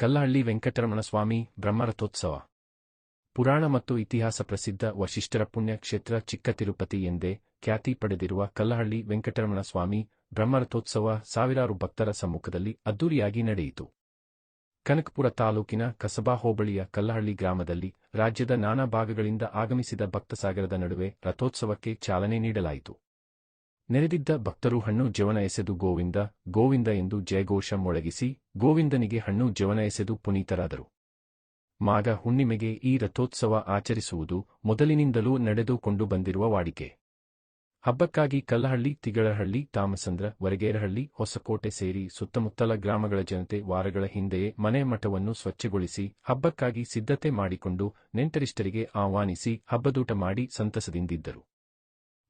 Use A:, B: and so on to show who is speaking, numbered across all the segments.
A: ಕಲ್ಲಹಳ್ಳಿ ವೆಂಕಟರಮಣ ಸ್ವಾಮಿ ಬ್ರಹ್ಮರಥೋತ್ಸವ. ಪುರಾಣ ಮತ್ತು ಇತಿಹಾಸ ಪ್ರಸಿದ್ಧ ವಶಿಷ್ಠರ ಪುಣ್ಯ ಕ್ಷೇತ್ರ ಚಿಕ್ಕ ತಿರುಪತಿ ಎಂದೇ ಖ್ಯಾತಿ ಪಡೆದಿರುವ ಕಲ್ಲಹಳ್ಳಿ ವೆಂಕಟರಮಣ ಸ್ವಾಮಿ ಬ್ರಹ್ಮರಥೋತ್ಸವ ಸಾವಿರಾರು ಭಕ್ತರ ಸಮ್ಮುಖದಲ್ಲಿ ಅದ್ದೂರಿಯಾಗಿ ನಡೆಯಿತು. ಕನಕಪುರ ತಾಲೂಕಿನ ಕಸಬಾ ಹೋಬಳಿಯ ಕಲ್ಲಹಳ್ಳಿ ಗ್ರಾಮದಲ್ಲಿ ರಾಜ್ಯದ ನಾನಾ ಭಾಗಗಳಿಂದ ಆಗಮಿಸಿದ ಭಕ್ತಸಾಗರದ ನಡುವೆ ರಥೋತ್ಸವಕ್ಕೆ ಚಾಲನೆ ನೀಡಲಾಯಿತು. ನೆರೆದಿದ್ದ ಭಕ್ತರು ಹಣ್ಣು ಜವನ ಎಸೆದು ಗೋವಿಂದ ಗೋವಿಂದ ಎಂದು ಜಯಘೋಷ ಮೊಳಗಿಸಿ ಗೋವಿಂದನಿಗೆ ಹಣ್ಣು ಜವನ ಎಸೆದು ಪುನೀತರಾದರು. ಮಾಗ ಹುಣ್ಣಿಮೆಗೆ ಈ ರಥೋತ್ಸವ ಆಚರಿಸುವುದು ಮೊದಲಿನಿಂದಲೂ ನಡೆದುಕೊಂಡು ಬಂದಿರುವ ವಾಡಿಕೆ. ಹಬ್ಬಕ್ಕಾಗಿ ಕಲ್ಲಹಳ್ಳಿ, ತಿಗಳಹಳ್ಳಿ, ತಾಮಸಂದ್ರ, ವರಗೇರಹಳ್ಳಿ, ಹೊಸಕೋಟೆ ಸೇರಿ ಸುತ್ತಮುತ್ತಲ ಗ್ರಾಮಗಳ ಜನತೆ ವಾರಗಳ ಹಿಂದೆಯೇ ಮನೆ ಮಠವನ್ನು ಸ್ವಚ್ಛಗೊಳಿಸಿ ಹಬ್ಬಕ್ಕಾಗಿ ಸಿದ್ಧತೆ ಮಾಡಿಕೊಂಡು ನೆಂಟರಿಷ್ಟರಿಗೆ ಆಹ್ವಾನಿಸಿ ಹಬ್ಬದೂಟ ಮಾಡಿ ಸಂತಸದಿಂದಿದ್ದರು.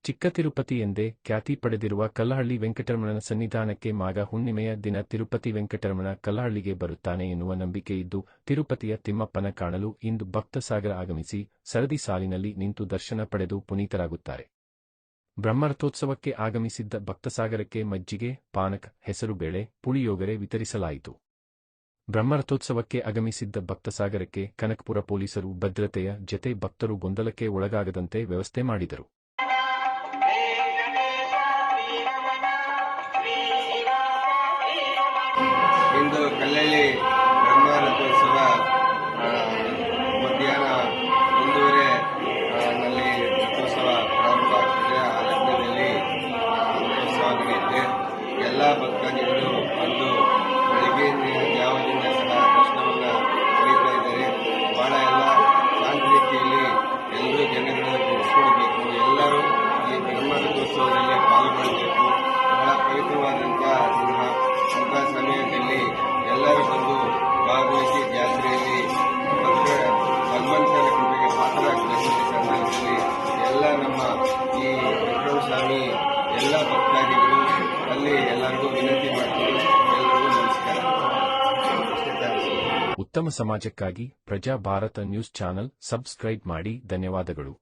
A: ಚಿಕ್ಕ ತಿರುಪತಿ ಎಂದೇ ಖ್ಯಾತಿ ಪಡೆದಿರುವ ಕಲ್ಲಹಳ್ಳಿ ವೆಂಕಟರಮಣನ ಸನ್ನಿಧಾನಕ್ಕೆ ಮಾಗ ಹುಣ್ಣಿಮೆಯ ದಿನ ತಿರುಪತಿ ವೆಂಕಟರಮಣ ಕಲ್ಲಹಳ್ಳಿಗೆ ಬರುತ್ತಾನೆ ಎನ್ನುವ ನಂಬಿಕೆ ಇದ್ದು, ತಿರುಪತಿಯ ತಿಮ್ಮಪ್ಪನ ಕಾಣಲು ಇಂದು ಭಕ್ತಸಾಗರ ಆಗಮಿಸಿ, ಸರದಿ ಸಾಲಿನಲ್ಲಿ ನಿಂತು ದರ್ಶನ ಪಡೆದು ಪುನೀತರಾಗುತ್ತಾರೆ. ಬ್ರಹ್ಮರಥೋತ್ಸವಕ್ಕೆ ಆಗಮಿಸಿದ್ದ ಭಕ್ತಸಾಗರಕ್ಕೆ ಮಜ್ಜಿಗೆ, ಪಾನಕ ಹೆಸರುಬೇಳೆ ಪುಳಿಯೋಗರೆ ವಿತರಿಸಲಾಯಿತು. ಬ್ರಹ್ಮರಥೋತ್ಸವಕ್ಕೆ ಆಗಮಿಸಿದ್ದ ಭಕ್ತಸಾಗರಕ್ಕೆ ಕನಕಪುರ ಪೊಲೀಸರು ಭದ್ರತೆಯ ಜತೆ ಭಕ್ತರು ಗೊಂದಲಕ್ಕೆ ಒಳಗಾಗದಂತೆ ವ್ಯವಸ್ಥೆ ಮಾಡಿದರು.
B: ಇಂದು ಬ್ರಹ್ಮ ರಥೋತ್ಸವ ಮಧ್ಯಾಹ್ನ ಒಂದೂವರೆ ನಲ್ಲಿ ರಥೋತ್ಸವ ಪ್ರಾರಂಭ ಆಗ್ತದೆ. ಆ ಲಗ್ನದಲ್ಲಿ ರಥೋತ್ಸವ ನಡೆಯುತ್ತೆ ಎಲ್ಲ ಭಕ್ತಾದಿಗಳು ಬಂದು ಬೆಳಿಗ್ಗೆ ಜಾವದಿಂದ ಸಹ ದರ್ಶನವನ್ನು ಪಡೀತಾ ಇದ್ದಾರೆ. ಬಹಳ ಎಲ್ಲ ಶಾಂತಿ ರೀತಿಯಲ್ಲಿ ಎಲ್ಲರೂ ಜನಗಳನ್ನು ತಿಳಿಸ್ಕೊಳ್ಬೇಕು ಎಲ್ಲರೂ ಈ ಬ್ರಹ್ಮರಥೋತ್ಸವದಲ್ಲಿ ಪಾಲ್ಗೊಳ್ಳಬೇಕು. ಬಹಳ ಸ್ವಾಮಿ ಎಲ್ಲ ಭಕ್ತಾದಿಗಳು ಅಲ್ಲಿ ಎಲ್ಲರಿಗೂ ವಿನಂತಿ ಮಾಡ್ತೀನಿ ಎಲ್ಲರಿಗೂ ನಮಸ್ಕಾರ.
A: ಉತ್ತಮ ಸಮಾಜಕ್ಕಾಗಿ ಪ್ರಜಾ ಭಾರತ ನ್ಯೂಸ್ ಚಾನೆಲ್ ಸಬ್ಸ್ಕ್ರೈಬ್ ಮಾಡಿ. ಧನ್ಯವಾದಗಳು.